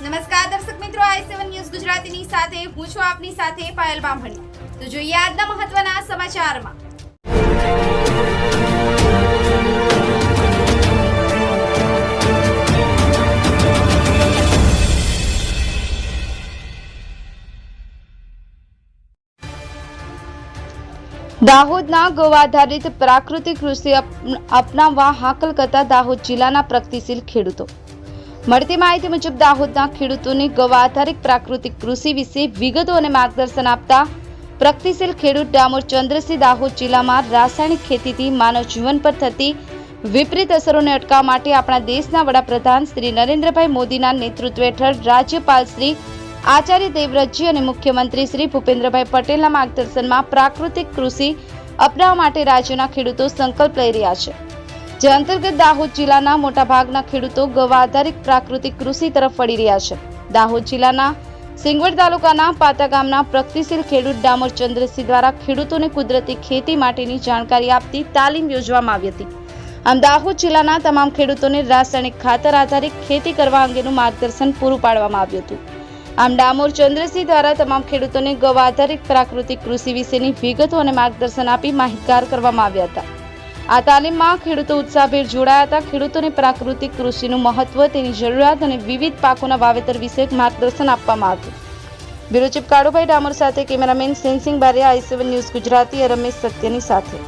નમસ્કાર દર્શક મિત્રો, આઈ સેવન ન્યૂઝ ગુજરાતીની સાથે, હું છું આપની સાથે પાયલ બામણી. તો જોઈએ આજના મહત્વના સમાચારમાં. દાહોદના ગોવાધારિત પ્રાકૃતિક કૃષિ અપનાવવા હાકલ કરતા દાહોદ જિલ્લાના પ્રગતિશીલ ખેડૂતો. મળતી માહિતી મુજબ, દાહોદના ખેડૂતોને ગૌ આધારિત પ્રાકૃતિક કૃષિ વિશે વિગતો અને માર્ગદર્શન આપતા પ્રગતિશીલ ખેડૂત ડામોર ચંદ્રસિંહ દાહોદ જિલ્લામાં રાસાયણિક ખેતીથી માનવ જીવન પર થતી વિપરીત અસરોને અટકાવવા માટે આપણા દેશના વડાપ્રધાન શ્રી નરેન્દ્રભાઈ મોદીના નેતૃત્વ હેઠળ રાજ્યપાલ શ્રી આચાર્ય દેવવ્રતજી અને મુખ્યમંત્રી શ્રી ભૂપેન્દ્રભાઈ પટેલના માર્ગદર્શનમાં પ્રાકૃતિક કૃષિ અપનાવવા માટે રાજ્યના ખેડૂતો સંકલ્પ લઈ રહ્યા છે. જે અંતર્ગત દાહોદ જિલ્લાના મોટાભાગના ખેડૂતો ગૌ આધારિત પ્રાકૃતિક કૃષિ તરફ વળી રહ્યા છે. દાહોદ જિલ્લાના સિંગવડ તાલુકાના પાતા ગામના પ્રગતિશીલ ખેડૂત ડામોર ચંદ્રસિંહ દ્વારા ખેડૂતોને કુદરતી ખેતી માટેની જાણકારી આપતી તાલીમ યોજવામાં આવી હતી. આમ દાહોદ જિલ્લાના તમામ ખેડૂતોને રાસાયણિક ખાતર આધારિત ખેતી કરવા અંગેનું માર્ગદર્શન પૂરું પાડવામાં આવ્યું હતું. આમ ડામોર ચંદ્રસિંહ દ્વારા તમામ ખેડૂતોને ગૌ આધારિત પ્રાકૃતિક કૃષિ વિશેની વિગતો અને માર્ગદર્શન આપી માહિતગાર કરવામાં આવ્યા હતા. આ તાલીમમાં ખેડૂતો ઉત્સાહભેર જોડાયા હતા. ખેડૂતોને પ્રાકૃતિક કૃષિનું મહત્વ, તેની જરૂરિયાત અને વિવિધ પાકોના વાવેતર વિશે માર્ગદર્શન આપવામાં આવ્યું. બ્યુરો ચીફ કાળુભાઈ ડામોર સાથે cameraman Sensing Baria, I seven news Gujarati Ramesh સત્યની સાથે.